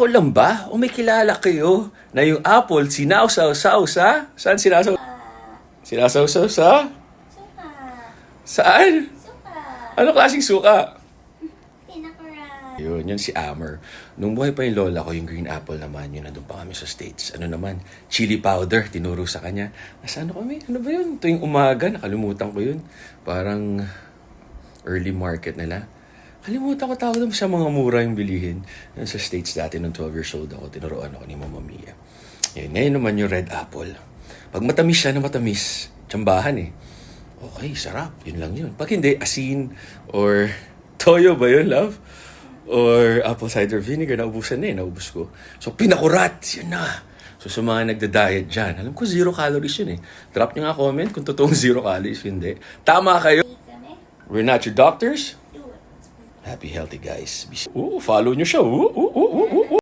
Ako lang ba? O may kilala kayo na yung apple sinausaw-saw sa... Saan sinasaw? Sinasaw-saw sa? Suka. Saan? Suka. Ano klaseng suka? Pinakura. Yun, yun si Amer. Nung buhay pa yung lola ko, yung green apple naman, yun nandun pa kami sa States. Ano naman, chili powder, tinuro sa kanya. Nasa ano kami? Ano ba yun? Tuwing umaga, nakalimutan ko yun. Parang early market nila. Kalimutan ko tawag sa mga mura yung bilihin. Sa States dati, nung 12 years old ako, tinuruan ako ni Mama Mia. Yun, ngayon naman yung red apple. Pag matamis siya na matamis, tsambahan eh. Okay, sarap. Yun lang yun. Pag hindi, asin or toyo ba yun, love? Or apple cider vinegar, naubusan na eh, naubos ko. So, pinakurat, yun na. So, sa mga nagda-diet dyan, alam ko zero calories yun eh. Drop nyo nga comment kung totoong zero calories, hindi. Tama kayo. We're not your doctors. Happy, healthy guys. Ooh, follow nyo siya. Ooh, ooh, ooh, ooh.